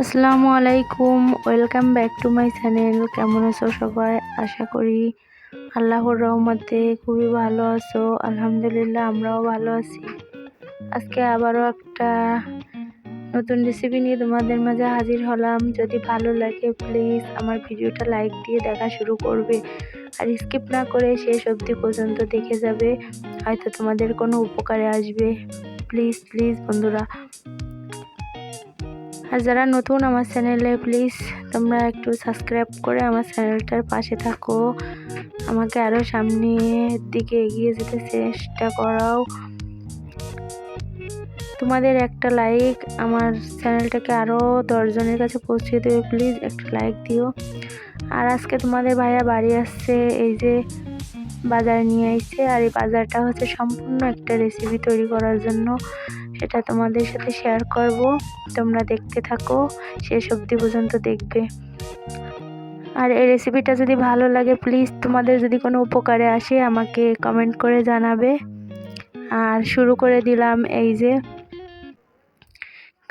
আসসালামু আলাইকুম, welcome back to my channel. কেমন আছো সবাই? আশা করি আল্লাহর রহমতে খুবই ভালো আছো। আলহামদুলিল্লাহ, আমরাও ভালো আছি। আজকে আবারও একটা নতুন রেসিপি নিয়ে তোমাদের মাঝে হাজির হলাম। যদি ভালো লাগে প্লিজ আমার ভিডিওটা লাইক দিয়ে দেখা শুরু করবে। আর স্কিপ না করে শেষ অবধি পর্যন্ত দেখে যাবে। হয়তো তোমাদের কোনো উপকারে আসবে। প্লিজ প্লিজ বন্ধুরা আর যারা নতুন আমার চ্যানেলে প্লিজ তোমরা একটু সাবস্ক্রাইব করে আমার চ্যানেলটার পাশে থাকো। আমাকে আরও সামনের দিকে এগিয়ে যেতে চেষ্টা করাও। তোমাদের একটা লাইক আমার চ্যানেলটাকে আরও দশজনের কাছে পৌঁছে দেবে প্লিজ একটা লাইক দিও। আর আজকে তোমাদের ভাইয়া বাড়ি আসছে, এই যে বাজার নিয়ে আসছে আর এই বাজারটা হচ্ছে সম্পূর্ণ একটা রেসিপি তৈরি করার জন্য। সেটা তোমাদের সাথে শেয়ার করব। তোমরা দেখতে থাকো, শেষ অবধি পর্যন্ত দেখবে। আর এই রেসিপিটা যদি ভালো লাগে প্লিজ তোমাদের যদি কোনো উপকারে আসে, আমাকে কমেন্ট করে জানাবে। আর শুরু করে দিলাম এই যে